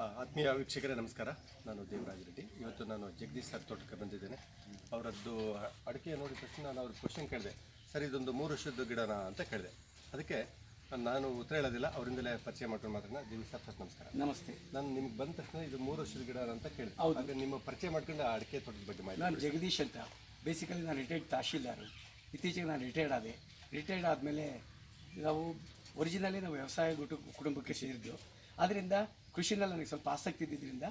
ಆತ್ಮೀಯ ವೀಕ್ಷಕರೇ ನಮಸ್ಕಾರ. ನಾನು ದೇವರಾಜ್ ರೆಡ್ಡಿ. ಇವತ್ತು ನಾನು ಜಗದೀಶ್ ಸರ್ ತೋಟಕ್ಕೆ ಬಂದಿದ್ದೇನೆ. ಅವರದ್ದು ಅಡಿಕೆ ನೋಡಿದ ತಕ್ಷಣ ನಾನು ಅವ್ರ ಕ್ವಶನ್ ಕೇಳಿದೆ. ಸರ್ ಇದೊಂದು ಮೂರು ವರ್ಷದ ಗಿಡನ ಅಂತ ಕೇಳಿದೆ. ಅದಕ್ಕೆ ನಾನು ಉತ್ತರ ಹೇಳೋದಿಲ್ಲ. ಅವರಿಂದಲೇ ಪರಿಚಯ ಮಾಡ್ಕೊಂಡು ಮಾತ್ರ ಜಗದೀಶ್ ಸರ್ ಫಸ್ಟ್ ನಮಸ್ಕಾರ. ನಮಸ್ತೆ. ನಾನು ನಿಮ್ಗೆ ಬಂದ ತಕ್ಷಣ ಇದು ಮೂರು ವರ್ಷದ ಗಿಡ ಅಂತ ಕೇಳಿದೆ. ಹಾಗೆ ನಿಮ್ಮ ಪರಿಚಯ ಮಾಡ್ಕೊಂಡು ಆ ಅಡಿಕೆ ತೋಟದ ಬಗ್ಗೆ ಮಾಡಿ ನಾನು ಜಗದೀಶ್ ಅಂತ. ಬೇಸಿಕಲಿ ನಾನು ರಿಟೈರ್ಡ್ ತಹಶೀಲ್ದಾರು. ಇತ್ತೀಚೆಗೆ ನಾನು ರಿಟೈರ್ಡ್ ಆದೆ. ರಿಟೈರ್ಡ್ ಆದಮೇಲೆ ನಾವು ಒರಿಜಿನಲಿ ನಾವು ವ್ಯವಸಾಯ ಗುಟು ಕುಟುಂಬಕ್ಕೆ ಸೇರಿದ್ದು. ಆದ್ದರಿಂದ ಕೃಷಿನಲ್ಲಿ ನನಗೆ ಸ್ವಲ್ಪ ಆಸಕ್ತಿ ಇದ್ದಿದ್ದರಿಂದ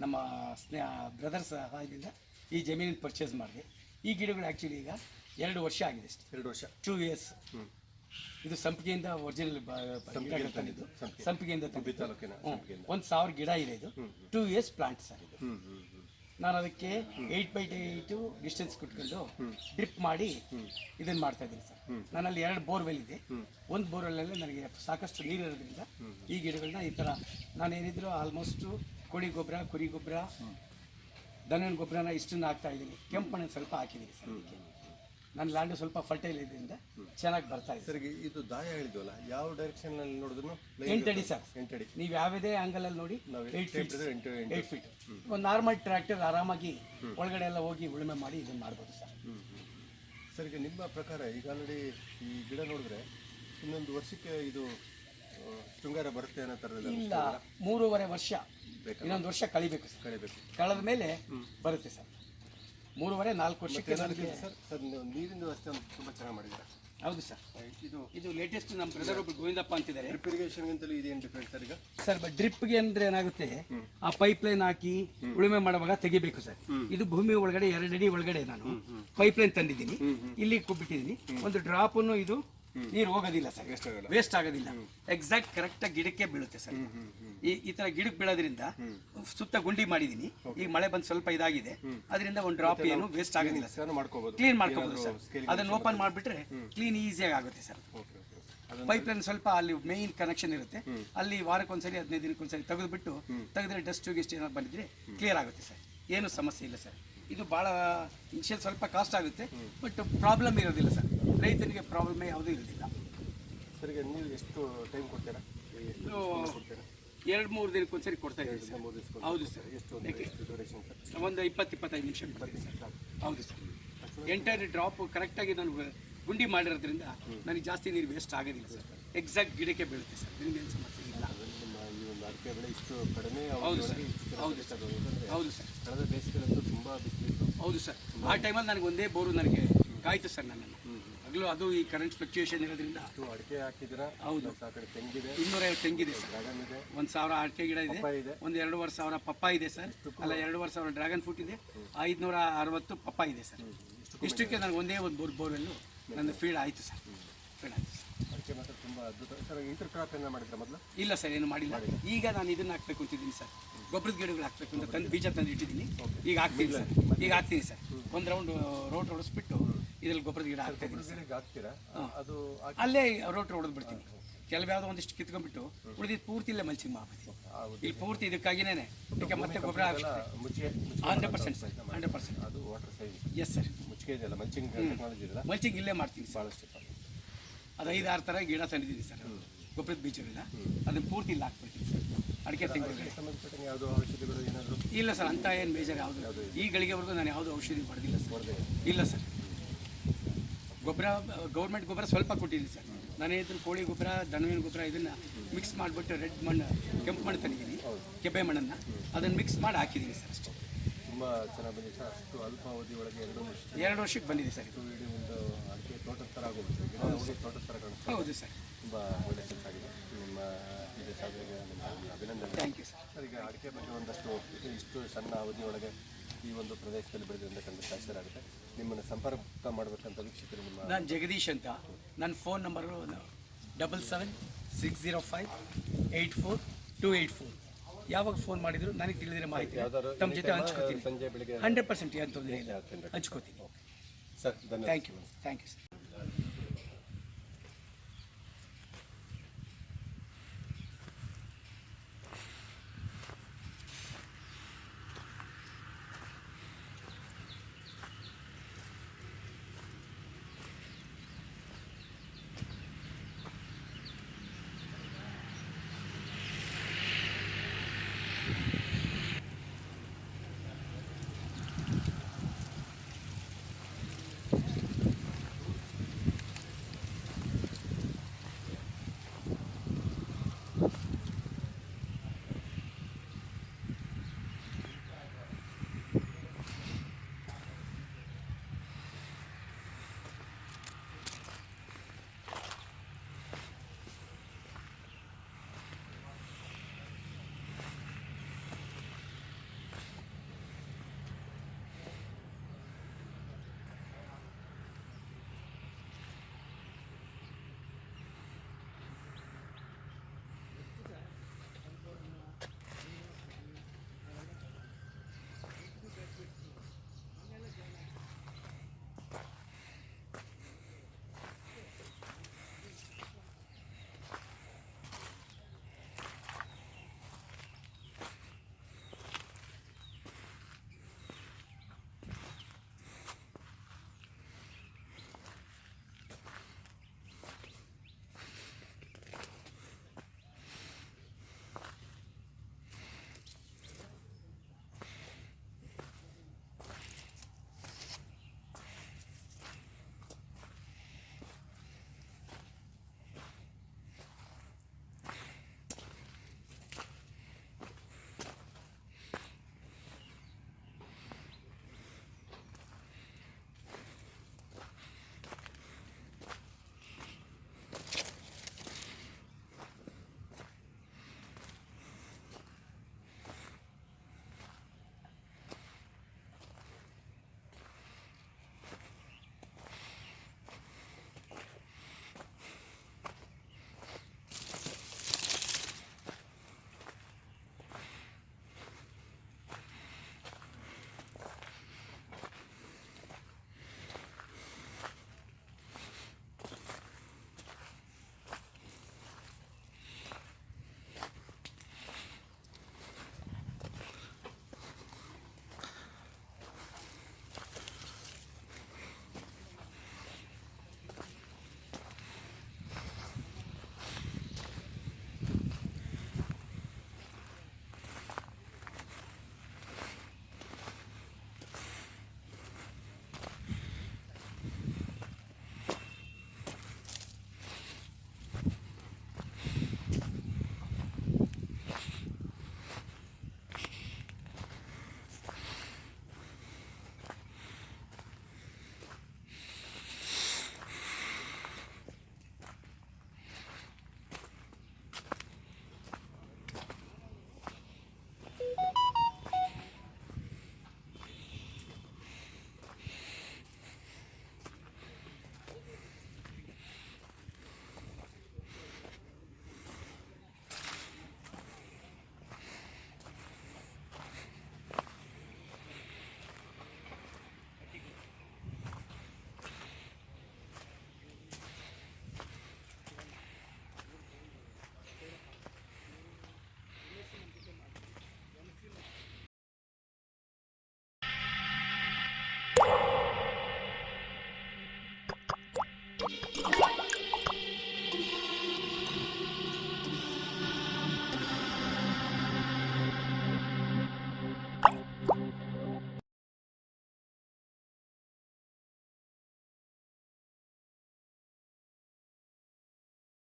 ನಮ್ಮ ಸ್ನೇಹ ಬ್ರದರ್ ಸಹಾಯದಿಂದ ಈ ಜಮೀನಿನ ಪರ್ಚೇಸ್ ಮಾಡಿದೆ. ಈ ಗಿಡಗಳು ಆ್ಯಕ್ಚುಲಿ ಈಗ ಎರಡು ವರ್ಷ ಆಗಿದೆ ಅಷ್ಟೇ. ಎರಡು ವರ್ಷ. ಟೂ ಇಯರ್ಸ್ ಇದು ಸಂಪಿಗೆಯಿಂದ ಒರಿಜಿನಲ್ ತಂದಿದ್ದು. ಸಂಪಿಗೆ. ಸಂಪಿಗೆಯಿಂದ ಒಂದು ಸಾವಿರ ಗಿಡ ಇದೆ ಇದು. ಟೂ ಇಯರ್ಸ್ ಪ್ಲಾಂಟ್ ಸರ್ ಇದು. ನಾನು ಅದಕ್ಕೆ ಏಯ್ಟ್ ಬೈ ಏಯ್ಟು ಡಿಸ್ಟೆನ್ಸ್ ಕುಟ್ಕೊಂಡು ಡ್ರಿಪ್ ಮಾಡಿ ಇದನ್ನು ಮಾಡ್ತಾ ಇದ್ದೀನಿ ಸರ್. ನನ್ನಲ್ಲಿ ಎರಡು ಬೋರ್ವೆಲ್ ಇದೆ. ಒಂದು ಬೋರ್ವೆಲ್ಲಲ್ಲಿ ನನಗೆ ಸಾಕಷ್ಟು ನೀರು ಇರೋದ್ರಿಂದ ಈ ಗಿಡಗಳನ್ನ ಈ ಥರ ನಾನು ಏನಿದ್ರು ಆಲ್ಮೋಸ್ಟು ಕೋಳಿ ಗೊಬ್ಬರ ಕುರಿ ಗೊಬ್ಬರ ದನದ ಗೊಬ್ಬರನ ಇಷ್ಟನ್ನು ಹಾಕ್ತಾ ಇದ್ದೀನಿ. ಕೆಂಪು ಮಣ್ಣು ಸ್ವಲ್ಪ ಹಾಕಿದ್ದೀನಿ ಸರ್ ಇದಕ್ಕೆ ನನ್ನ ಲ್ಯಾಂಡು ಸ್ವಲ್ಪ ಫರ್ಟೈಲ್ ಇದರಿಂದ ಚೆನ್ನಾಗಿ ಬರ್ತಾ ಇದೆ. ಸರ್ ಇದು ದಾಯ ಹೇಳಿದ್ವಲ್ಲ ಯಾವ ಡೈರೆಕ್ಷನಲ್ಲಿ ನೋಡಿದ್ರು ಎಂಟಡಿ ಸರ್. ಎಂಟಡಿ ನೀವು ಯಾವುದೇ ಆಂಗಲಲ್ಲಿ ನೋಡಿ ಏಯ್ಟ್ ಫೀಟ್ ಏಯ್ಟ್ ಫೀಟ್ ಒಂದು ನಾರ್ಮಲ್ ಟ್ರ್ಯಾಕ್ಟರ್ ಆರಾಮಾಗಿ ಒಳಗಡೆ ಎಲ್ಲ ಹೋಗಿ ಉಳುಮೆ ಮಾಡಿ ಇದನ್ನು ಮಾಡ್ಬೋದು ಸರ್. ಸರಿ ಈಗ ನಿಮ್ಮ ಪ್ರಕಾರ ಈಗ ಆಲ್ರೆಡಿ ಈ ಗಿಡ ನೋಡಿದ್ರೆ ಇನ್ನೊಂದು ವರ್ಷಕ್ಕೆ ಇದು ಶೃಂಗಾರ ಬರುತ್ತೆ ಅನ್ನೋ ಥರದಲ್ಲಿ ಇಲ್ಲ. ಮೂರುವರೆ ವರ್ಷ? ಇನ್ನೊಂದು ವರ್ಷ ಕಳಿಬೇಕು ಸರ್. ಕಳಿಬೇಕು. ಕಳೆದ ಮೇಲೆ ಬರುತ್ತೆ ಸರ್. ಮೂರುವರೆ ನಾಲ್ಕು ವರ್ಷಕ್ಕೆ ನನಗೆ ಸರ್ ಸರ್ ನೀವು ನೀರಿನ ವ್ಯವಸ್ಥೆ ತುಂಬ ಚೆನ್ನಾಗಿ ಮಾಡಿದ್ದೀರಾ? ಹೌದು ಸರ್. ಇದು ಇದು ಲೇಟೆಸ್ಟ್ ನಮ್ಮ ಬ್ರದರ್ ಒಬ್ರು ಗೋವಿಂದಪ್ಪ ಅಂತಿದ್ದಾರೆ. ಡ್ರಿಪ್ ಇರಿಗೇಷನ್ಗಿಂತಲೂ ಇದೇನು ಡಿಫ್ರೆಂಟ್ ಸರ್ ಈಗ? ಸರ್ ಡ್ರಿಪ್ಗೆ ಅಂದ್ರೆ ಏನಾಗುತ್ತೆ ಆ ಪೈಪ್ ಲೈನ್ ಹಾಕಿ ಉಳುಮೆ ಮಾಡುವಾಗ ತೆಗಿಬೇಕು ಸರ್. ಇದು ಭೂಮಿ ಒಳಗಡೆ ಎರಡು ಅಡಿ ಒಳಗಡೆ ನಾನು ಪೈಪ್ ಲೈನ್ ತಂದಿದ್ದೀನಿ. ಇಲ್ಲಿ ಕೊಟ್ಬಿಟ್ಟಿದ್ದೀನಿ. ಒಂದು ಡ್ರಾಪ್ ಇದು ನೀರು ಹೋಗೋದಿಲ್ಲ ಸರ್. ವೇಸ್ಟ್ ಆಗೋದಿಲ್ಲ. ಎಕ್ಸಾಕ್ಟ್ ಕರೆಕ್ಟ್ ಗಿಡಕ್ಕೆ ಬೀಳುತ್ತೆ ಸರ್. ಈ ಈ ತರ ಗಿಡಕ್ಕೆ ಬೀಳೋದ್ರಿಂದ ಸುತ್ತ ಗುಂಡಿ ಮಾಡಿದೀನಿ. ಈಗ ಮಳೆ ಬಂದು ಸ್ವಲ್ಪ ಇದಾಗಿದೆ. ಅದರಿಂದ ಒಂದು ಡ್ರಾಪ್ ಏನು ವೇಸ್ಟ್ ಆಗೋದಿಲ್ಲ ಸರ್. ಕ್ಲೀನ್ ಮಾಡ್ಕೋಬಹುದು ಸರ್. ಅದನ್ನ ಓಪನ್ ಮಾಡಿಬಿಟ್ರೆ ಕ್ಲೀನ್ ಈಸಿಯಾಗಿ ಆಗುತ್ತೆ ಸರ್. ಪೈಪ್ ಲೈನ್ ಸ್ವಲ್ಪ ಅಲ್ಲಿ ಮೇನ್ ಕನೆಕ್ಷನ್ ಇರುತ್ತೆ. ಅಲ್ಲಿ ವಾರಕ್ಕೊಂದ್ಸರಿ ಹದಿನೈದು ದಿನಕ್ಕೊಂದ್ಸರಿ ತೆಗೆದುಬಿಟ್ಟು ತೆಗೆದ್ರೆ ಡಸ್ಟ್ ಗಿಸ್ಟ್ ಏನಾದ್ರು ಬಂದಿದ್ರೆ ಕ್ಲಿಯರ್ ಆಗುತ್ತೆ ಸರ್. ಏನು ಸಮಸ್ಯೆ ಇಲ್ಲ ಸರ್. ಇದು ಭಾಳ ಇನ್ಶಿಯಲ್ ಸ್ವಲ್ಪ ಕಾಸ್ಟ್ ಆಗುತ್ತೆ ಬಟ್ ಪ್ರಾಬ್ಲಮ್ ಇರೋದಿಲ್ಲ ಸರ್. ರೈತನಿಗೆ ಪ್ರಾಬ್ಲಮ್ ಯಾವುದೂ ಇರೋದಿಲ್ಲ. ಸರ್ ಈಗ ನೀವು ಎಷ್ಟು ಟೈಮ್ ಕೊಡ್ತೀರಾ? ಎಷ್ಟು ಎರಡು ಮೂರು ದಿನಕ್ಕೊಂದ್ಸರಿ ಕೊಡ್ತಾ ಇದ್ದೀವಿ ಸರ್. ಮೂರು ದಿವಸ ಹೌದು ಸರ್. ಎಷ್ಟು ಒಂದು ಎಷ್ಟು ಡ್ಯೂರೇಷನ್ ಸರ್? ಒಂದು ಇಪ್ಪತ್ತು ಇಪ್ಪತ್ತೈದು ನಿಮಿಷ ಸರ್. ಹೌದು ಸರ್. ಎಂಟೈರ್ ಡ್ರಾಪ್ ಕರೆಕ್ಟಾಗಿ ನಾನು ಗುಂಡಿ ಮಾಡಿರೋದ್ರಿಂದ ನನಗೆ ಜಾಸ್ತಿ ನೀರು ವೇಸ್ಟ್ ಆಗೋದಿಲ್ಲ ಸರ್. ಎಕ್ಸಾಕ್ಟ್ ಗಿಡಕ್ಕೆ ಬೀಳುತ್ತೆ ಸರ್. ನಿಮ್ಗೆ ಏನು ಸಮಸ್ಯೆ ಇಲ್ಲ ನಿಮ್ಮ ಈ ಒಂದು ಅಡಿಕೆ ಬೆಳೆ ಇಷ್ಟು ಕಡಿಮೆ ಹೌದು ಸರ್. ಹೌದು ಸರ್. ಹೌದು ಸರ್. ಕಳೆದ ಬೇಸಿಗೆಲ್ಲಂತೂ ತುಂಬ ಬಿಸಿಲಿತ್ತು ಹೌದು ಸರ್. ಆ ಟೈಮಲ್ಲಿ ನನಗೆ ಒಂದೇ ಬೋರು ನನಗೆ ಕಾಯ್ತು ಸರ್ ನನ್ನನ್ನು. ಹಗಲು ಅದು ಈ ಕರೆಂಟ್ ಫ್ಲಕ್ಚುಯೇಷನ್ ಇರೋದ್ರಿಂದ ಅಡಿಕೆ ಹಾಕಿದ್ರ ಹೌದು. ತೆಂಗಿದೆ. ಇನ್ನೂರೈವತ್ತು ತೆಂಗಿದೆ ಸರ್. ಡ್ರಾಗನ್ ಇದೆ. ಒಂದು ಸಾವಿರ ಅಡಿಕೆ ಗಿಡ ಇದೆ. ಒಂದು ಎರಡೂವರೆ ಸಾವಿರ ಪಪ್ಪ ಇದೆ ಸರ್. ಅಲ್ಲ ಎರಡೂವರೆ ಸಾವಿರ ಡ್ರ್ಯಾಗನ್ ಫ್ರೂಟ್ ಇದೆ. ಐದುನೂರ ಅರವತ್ತು ಪಪ್ಪ ಇದೆ ಸರ್. ಇಷ್ಟಕ್ಕೆ ನನಗೆ ಒಂದೇ ಒಂದು ಬೋರ್ ಬೋರ್ವೆಲ್ಲು ನನ್ನ ಫೀಲ್ ಆಯಿತು ಸರ್ ಫೀಲ್ಡ್ ಆಯಿತು ಸರ್ ಅಡಿಕೆ ಮಾತ್ರ ತುಂಬ ಅದ್ಭುತ ಸರ್ ಇಂಟರ್ ಕ್ರಾಪ್ ಏನ ಮಾಡಿದ್ರೆ ಮೊದಲು? ಇಲ್ಲ ಸರ್ ಏನು ಮಾಡಿಲ್ಲ. ಈಗ ನಾನು ಇದನ್ನ ಹಾಕ್ಬೇಕು ಅಂತಿದ್ದೀನಿ ಸರ್. ಗೊಬ್ಬರದ ಗಿಡಗಳು ಹಾಕ್ಬೇಕು ಅಂತ ತಂದು ಬೀಜ ತಂದು ಇಟ್ಟಿದ್ದೀನಿ. ಈಗ ಹಾಕ್ತೀನಿ ಸರ್. ಈಗ ಹಾಕ್ತೀನಿ ಸರ್. ಒಂದು ರೌಂಡ್ ರೋಟ್ ಹೊಡೆಸ್ಬಿಟ್ಟು ಇದ್ರಲ್ಲಿ ಗೊಬ್ಬರದ ಗಿಡ ಹಾಕ್ತಾ ಇದ್ದೀನಿ ಹಾಕ್ತೀರಾ? ಅದು ಅಲ್ಲೇ ರೋಟ್ ಹೊಡೆದು ಬಿಡ್ತೀನಿ. ಕೆಲವು ಯಾವುದೋ ಒಂದಿಷ್ಟು ಕಿತ್ಕೊಂಡ್ಬಿಟ್ಟು ಉಳಿದಿದ್ದು ಪೂರ್ತಿ ಇಲ್ಲೇ ಮಲ್ಚಿಂಗ್ ಹೌದು. ಇಲ್ಲಿ ಪೂರ್ತಿ ಇದಕ್ಕಾಗಿನೇ ಅದಕ್ಕೆ ಮತ್ತೆ ಗೊಬ್ಬರ hundred percent sir. Hundred percent. ಅದು ವಾಟರ್ ಎಸ್ ಸರ್ ಮುಚ್ಚಿಗೆ ಇದೆಯಲ್ಲ ಮಲ್ಚಿಂಗ್ ಇಲ್ಲೇ ಮಾಡ್ತೀನಿ ಭಾಳಷ್ಟು. ಅದು ಐದಾರು ಥರ ಗಿಡ ತಂದಿದ್ದೀನಿ ಸರ್. ಗೊಬ್ಬರದ ಬೀಜಗಳನ್ನ ಅದನ್ನ ಪೂರ್ತಿ ಇಲ್ಲಿ ಹಾಕ್ಬಿಡ್ತೀನಿ ಸರ್. ಅಡಿಕೆ ಯಾವುದೋ ಔಷಧಿಗಳು ಏನಾದರೂ? ಇಲ್ಲ ಸರ್ ಅಂತ ಏನು ಬೇಜಾರು ಯಾವುದು ಈ ಗಳಿಗೆವರೆಗೂ ನಾನು ಯಾವುದೂ ಔಷಧಿ ಪಡೆದಿಲ್ಲ ಸರ್. ಇಲ್ಲ. ಸರ್. ಗೊಬ್ಬರ ಗೌರ್ಮೆಂಟ್ ಗೊಬ್ಬರ ಸ್ವಲ್ಪ ಕೊಟ್ಟಿದ್ದೀನಿ ಸರ್. ನಾನು ಇದ್ರ ಕೋಳಿ ಗೊಬ್ಬರ ದನವಿನ ಗೊಬ್ಬರ ಇದನ್ನು ಮಿಕ್ಸ್ ಮಾಡಿಬಿಟ್ಟು ರೆಡ್ ಮಣ್ಣು ಕೆಂಪು ಮಣ್ಣು ತಂದಿದ್ದೀನಿ. ಕೆಬ್ಬೆ ಮಣ್ಣನ್ನು. ಅದನ್ನು ಮಿಕ್ಸ್ ಮಾಡಿ ಹಾಕಿದ್ದೀನಿ ಸರ್ ಅಷ್ಟೇ. ತುಂಬ ಚೆನ್ನಾಗಿ ಬಂದಿದೆ. ಸರ್ ಅಷ್ಟು ಅಲ್ಪ ಅವಧಿ ಒಳಗೆ ಎರಡು ವರ್ಷ ಎರಡು ವರ್ಷಕ್ಕೆ ಬಂದಿದೆ ಸರ್ ಇದು. ಇಡೀ ಒಂದು ಅಡಿಕೆ ತೋಟದ ಥರ ಆಗೋಗುತ್ತೆ. ಗಿಡ ಹೋಗಿ ತೋಟದ ಥರ ಕಾಣಿಸ್ತದೆ ಹೌದು ಸರ್. ತುಂಬ ಒಳ್ಳೆ ಕೆಲಸ ಆಗಿದೆ. ನಿಮ್ಮ ಇದೆ ಸಾಧನೆಗೆ ನಿಮಗೆ ಅಭಿನಂದನೆ. ಥ್ಯಾಂಕ್ ಯು ಸರ್ ಸರ್ ಈಗ ಅಡಿಕೆ ಬಗ್ಗೆ ಒಂದಷ್ಟು ಇಷ್ಟು ಸಣ್ಣ ಅವಧಿಯೊಳಗೆ ಈ ಒಂದು ಪ್ರದೇಶದಲ್ಲಿ ಬೆಳೆದ್ರಿಂದ ಖಂಡಿತ ಆಶ್ಚರ್ಯ ಆಗುತ್ತೆ ನಿಮ್ಮನ್ನು ಸಂಪರ್ಕ ಮಾಡಬೇಕಂತ ವೀಕ್ಷಕರು ನಿಮ್ಮ ನಾನು ಜಗದೀಶ್ ಅಂತ. ನನ್ನ phone number double seven six zero five eight four two eight four ಯಾವಾಗ ಫೋನ್ ಮಾಡಿದ್ರು ನನಗೆ ತಿಳಿದಿರೋ ಮಾಹಿತಿ ತಮ್ಮ ಜೊತೆ ಹಂಚ್ಕೋತೀನಿ. ಹಂಡ್ರೆಡ್ ಪರ್ಸೆಂಟ್ ಏನು ತೊಂದರೆ ಇಲ್ಲ. ಹಂಚ್ಕೋತೀನಿ. Sir thank you thank you sir